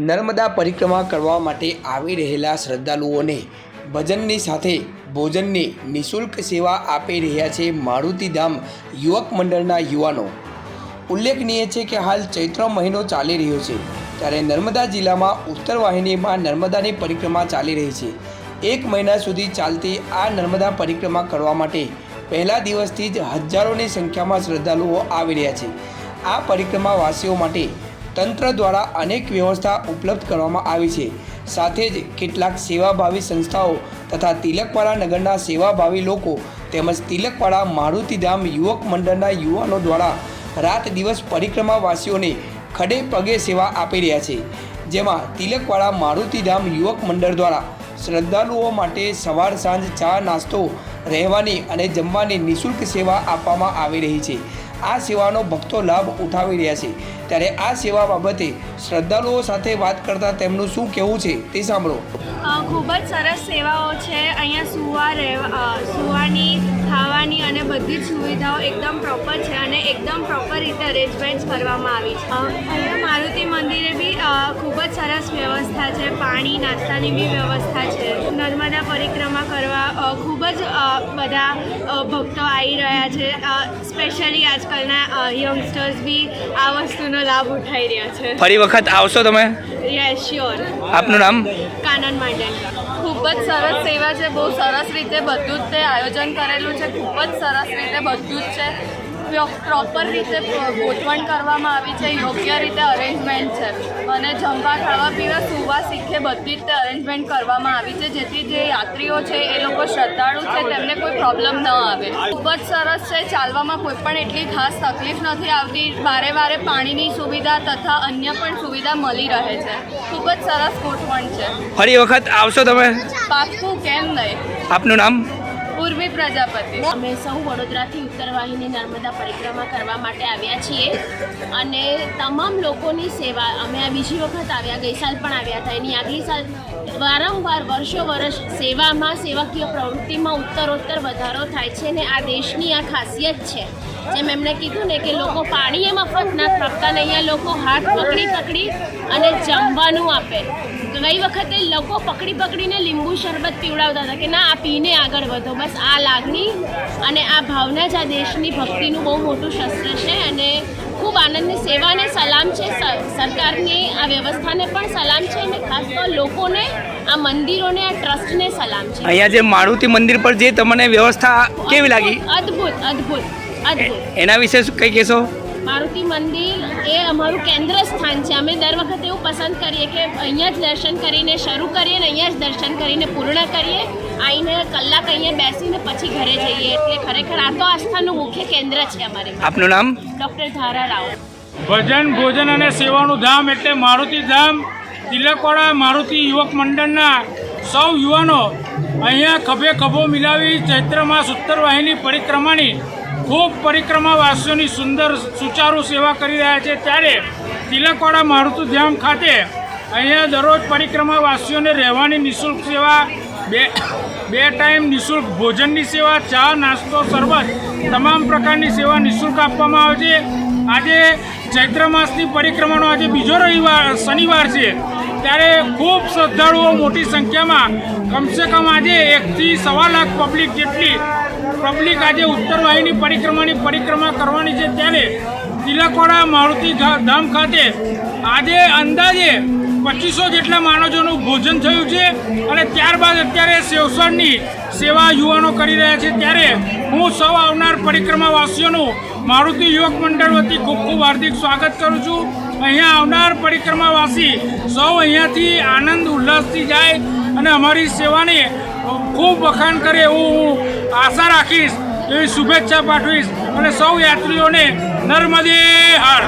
નર્મદા પરિક્રમા કરવા માટે આવી રહેલા શ્રદ્ધાળુઓને ભજનની સાથે ભોજનની નિઃશુલ્ક સેવા આપી રહ્યા છે મારુતિધામ યુવક મંડળના યુવાનો. ઉલ્લેખનીય છે કે હાલ ચૈત્ર મહિનો ચાલી રહ્યો છે, ત્યારે નર્મદા જિલ્લામાં ઉત્તર વાહિનીમાં નર્મદાની પરિક્રમા ચાલી રહી છે. એક મહિના સુધી ચાલતી આ નર્મદા પરિક્રમા કરવા માટે પહેલા દિવસથી જ હજારોની સંખ્યામાં શ્રદ્ધાળુઓ આવી રહ્યા છે. આ પરિક્રમાવાસીઓ માટે તંત્ર દ્વારા અનેક વ્યવસ્થા ઉપલબ્ધ કરવામાં આવી છે. સાથે જ કેટલાક સેવાભાવી સંસ્થાઓ તથા તિલકવાડા નગરના સેવાભાવી લોકો તેમજ તિલકવાડા મારુતિધામ યુવક મંડળના યુવાનો દ્વારા રાત દિવસ પરિક્રમાવાસીઓને ખડે પગે સેવા આપી રહ્યા છે. જેમાં તિલકવાડા મારુતિધામ યુવક મંડળ દ્વારા શ્રદ્ધાળુઓ માટે સવાર સાંજ ચા નાસ્તો, રહેવાની અને જમવાની નિઃશુલ્ક સેવા આપવામાં આવી રહી છે. આ સેવાનો ભક્તો લાભ ઉઠાવી રહ્યા છે. ત્યારે આ સેવા બાબતે શ્રદ્ધાળુઓ સાથે વાત કરતાં તેમનું શું કહેવું છે તે સાંભળો. ખૂબ જ સરસ સેવાઓ છે. અહીંયા સુવા રહેવા સુવાની, ખાવાની અને બધી જ સુવિધાઓ એકદમ પ્રોપર છે અને એકદમ પ્રોપર રીતે અરેન્જમેન્ટ કરવામાં આવી છે. અહીંયા મારુતિ મંદિરે બી ખૂબ જ સરસ વ્યવસ્થા છે. પાણી, નાસ્તાની બી વ્યવસ્થા છે. નર્મદા પરિક્રમા કરવા ખૂબ જ બધા ભક્તો આવી રહ્યા છે. સ્પેશિયલી આજકાલના યંગસ્ટર્સ બી આ વસ્તુનો લાભ ઉઠાવી રહ્યા છે. ફરી વખત આવશો તમે? યસ શ્યોર આપનું નામ? કાનન માંડેકર ખૂબ જ સરસ સેવા છે બહુ સરસ રીતે બધું જ તે આયોજન કરેલું છે ખૂબ જ સરસ રીતે બધું જ છે. પ્રોપર રીતે ગોઠવણ કરવામાં આવી છે યોગ્ય રીતે અરેન્જમેન્ટ છે. અને જમવા ખાવા પીવા સુવા શીખે બધી રીતે અરેન્જમેન્ટ કરવામાં આવી છે. જેથી જે યાત્રીઓ છે એ લોકો શ્રદ્ધાળુ છે તેમને કોઈ પ્રોબ્લેમ ન આવે. ખૂબ જ સરસ છે ચાલવામાં કોઈ પણ એટલી ખાસ તકલીફ નથી આવતી. વારે વારે પાણીની સુવિધા તથા અન્ય પણ સુવિધા મળી રહે છે. ખૂબ જ સરસ ગોઠવણ છે. ફરી વખત આવશો તમે? પાકું કેમ નહીં. આપનું નામ? ઉર્મી પ્રજાપતિ. અમે સૌ વડોદરાથી ઉત્તર વાહિની નર્મદા પરિક્રમા કરવા માટે આવ્યા છીએ. અને તમામ લોકોની સેવા, અમે આ બીજી વખત આવ્યા, ગઈ સાલ પણ આવ્યા હતા. એની આગલી સાલ વારંવાર, વર્ષો વર્ષ સેવામાં, સેવાકીય પ્રવૃત્તિમાં ઉત્તરોત્તર વધારો થાય છે ને આ દેશની આ ખાસિયત છે. જેમ એમણે કીધું ને કે લોકો પાણી એ મફત ના આપતા ને અહીંયા લોકો હાથ પકડી પકડી અને જમવાનું આપે. ગઈ વખતે લોકો પકડી પકડીને લીંબુ શરબત પીવડાવતા હતા કે ના, આ પીને આગળ વધો. બસ આ લાગણી અને આ ભાવના જ આ દેશની ભક્તિનું બહુ મોટું શસ્ત્ર છે અને ખૂબ આનંદની સેવાને સલામ છે સરકારની આ વ્યવસ્થાને પણ સલામ છે અને ખાસ તો લોકોને આ મંદિરોને આ ટ્રસ્ટને સલામ છે. અહીંયા જે મારુતિ મંદિર પર જે તમને વ્યવસ્થા કેવી લાગી? અદ્ભુત અદ્ભુત અદ્ભુત. એના વિશે શું કંઈ કહેશો? મારુતિ મંદિર એ અમારું કેન્દ્ર સ્થાન છે. અમે દર વખતે એવું પસંદ કરીએ કે અહીંયા જ દર્શન કરીને શરૂ કરીએ ને અહીંયા જ દર્શન કરીને પૂર્ણ કરીએ. આવીને કલાક અહીંયા બેસીને પછી ઘરે જઈએ. એટલે ખરેખર આ તો આસ્થાનું મુખ્ય કેન્દ્ર છે અમારે આપનું નામ? ડૉક્ટર ધારા રાવ ભજન ભોજન અને સેવાનું ધામ એટલે મારુતિ ધામ તિલકવાડા મારુતિ યુવક મંડળના સૌ યુવાનો અહીંયા ખભે ખભો મિલાવી ચૈત્રમાં માસ ઉત્તર વાહિની પરિક્રમાની ખૂબ પરિક્રમાવાસીઓની સુંદર સુચારુ સેવા કરી રહ્યા છે. ત્યારે તિલકવાડા મારુતિ ધામ ખાતે અહીંયા દરરોજ પરિક્રમાવાસીઓને રહેવાની નિઃશુલ્ક સેવા, બે બે ટાઈમ નિઃશુલ્ક ભોજનની સેવા, ચા, નાસ્તો, શરબત તમામ પ્રકારની સેવા નિઃશુલ્ક આપવામાં આવે છે. આજે ચૈત્ર માસની પરિક્રમાનો આજે બીજો રવિવાર, શનિવાર છે. ત્યારે ખૂબ શ્રદ્ધાળુઓ મોટી સંખ્યામાં. કમસે કમ આજે એકથી સવા લાખ પબ્લિક જેટલી પબ્લિક આજે ઉત્તરવાહિની પરિક્રમાની પરિક્રમા કરવાની છે. ત્યારે તિલકવાડા મારુતિ ધામ ખાતે આજે અંદાજે પચીસો જેટલા માણસોનું ભોજન થયું છે અને ત્યારબાદ અત્યારે સેવસણની સેવા યુવાનો કરી રહ્યા છે. ત્યારે હું સૌ આવનાર પરિક્રમાવાસીઓનું મારુતિ યુવક મંડળ વતી ખૂબ ખૂબ હાર્દિક સ્વાગત કરું છું. અહીંયા આવનાર પરિક્રમાવાસી સૌ અહીંયાથી આનંદ, ઉલ્લાસથી જાય અને અમારી સેવાને ખૂબ વખાણ કરે એવું હું આશા રાખીશ. એવી શુભેચ્છા પાઠવીશ અને સૌ યાત્રીઓને નર્મદે હાર